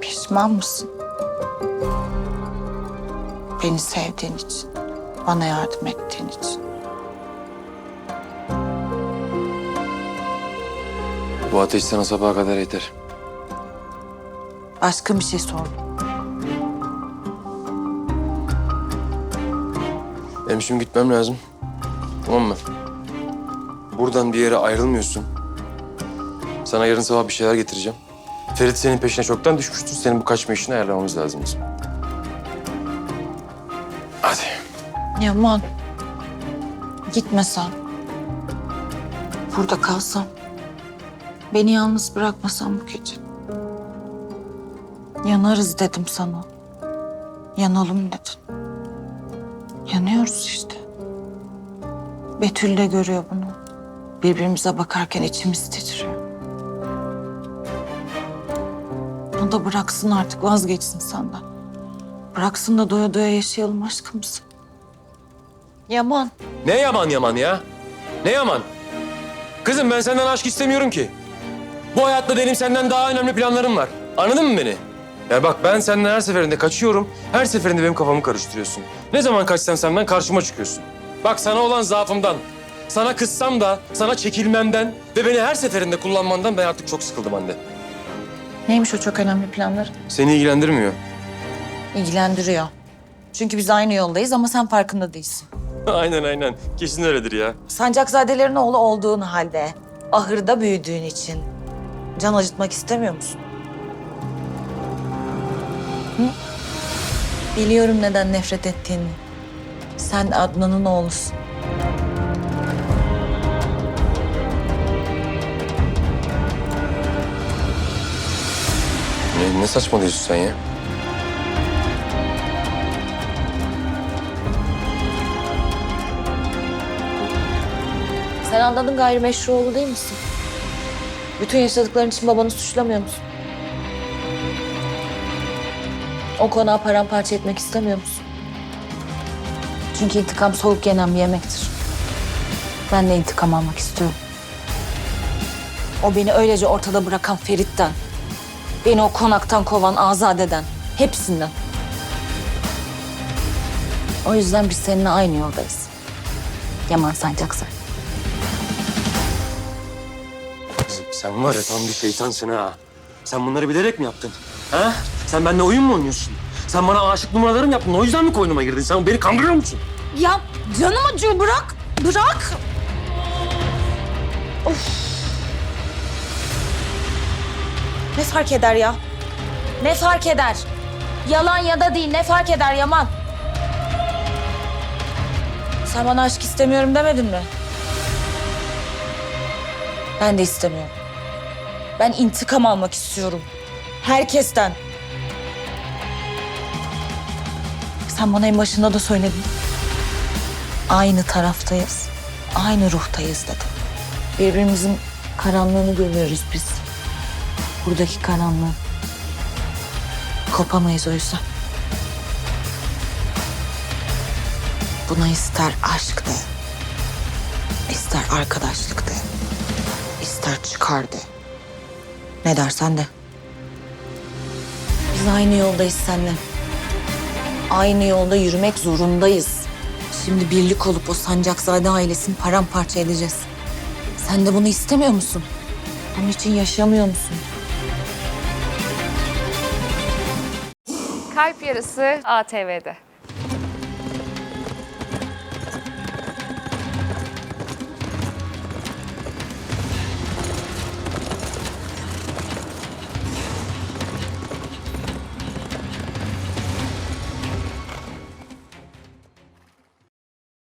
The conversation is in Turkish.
Pişman mısın? Beni sevdiğin için, bana yardım ettiğin için. Bu ateş sana sabaha kadar yeter. Başka bir şey sordum. Benim şimdi gitmem lazım. Tamam mı? Buradan bir yere ayrılmıyorsun. Sana yarın sabah bir şeyler getireceğim. Ferit senin peşine çoktan düşmüştür. Senin bu kaçma işini ayarlamamız lazım bizim. Hadi. Yaman. Gitmesen. Burada kalsam. Beni yalnız bırakmasan bu gece. Yanarız dedim sana. Yanalım dedin. Yanıyoruz işte. Betül de görüyor bunu. Birbirimize bakarken içimiz titriyor. O da bıraksın artık vazgeçsin senden. Bıraksın da doya doya yaşayalım aşkımızı. Yaman. Ne yaman yaman ya? Ne yaman? Kızım ben senden aşk istemiyorum ki. Bu hayatta benim senden daha önemli planlarım var. Anladın mı beni? Ya bak ben senden her seferinde kaçıyorum. Her seferinde benim kafamı karıştırıyorsun. Ne zaman kaçsam senden karşıma çıkıyorsun. Bak sana olan zaafımdan, sana kızsam da sana çekilmemden ve beni her seferinde kullanmandan ben artık çok sıkıldım anne. Neymiş o çok önemli planları? Seni ilgilendirmiyor. İlgilendiriyor. Çünkü biz aynı yoldayız ama sen farkında değilsin. aynen aynen. Kesin öyledir ya. Sancakzadelerin oğlu olduğun halde, ahırda büyüdüğün için can acıtmak istemiyor musun? Hı? Biliyorum neden nefret ettiğini. Sen Adnan'ın oğlusun. Saçmalıyorsun sen ya? Sen Adnan'ın gayrimeşru oğlu değil misin? Bütün yaşadıkların için babanı suçlamıyor musun? O konağı paramparça etmek istemiyor musun? Çünkü intikam soğuk yenen bir yemektir. Ben de intikam almak istiyorum. O beni öylece ortada bırakan Ferit'ten, beni o konaktan kovan Azade'den, hepsinden. O yüzden biz seninle aynı yoldayız. Yaman Sancakser. Sen var ya tam bir şeytansın ha. Sen bunları bilerek mi yaptın? Ha? Sen benimle oyun mu oynuyorsun? Sen bana aşık numaraları mı yaptın? O yüzden mi koynuma girdin? Sen beni kandırıyor musun? Ya canım acıyor bırak. Bırak. Of. Ne fark eder ya? Ne fark eder? Yalan ya da değil ne fark eder Yaman? Sen bana aşk istemiyorum demedin mi? Ben de istemiyorum. Ben intikam almak istiyorum. Herkesten. Sen bana en başında da söyledin. Aynı taraftayız. Aynı ruhtayız dedim. Birbirimizin karanlığını görüyoruz biz. Buradaki karanlığı. Kopamayız o yüzden. Buna ister aşk de, ister arkadaşlık de, ister çıkar de. Ne dersen de. Biz aynı yoldayız seninle. Aynı yolda yürümek zorundayız. Şimdi birlik olup o Sancakzade ailesini paramparça edeceğiz. Sen de bunu istemiyor musun? Bunun için yaşamıyor musun? Kalp Yarısı ATV'de.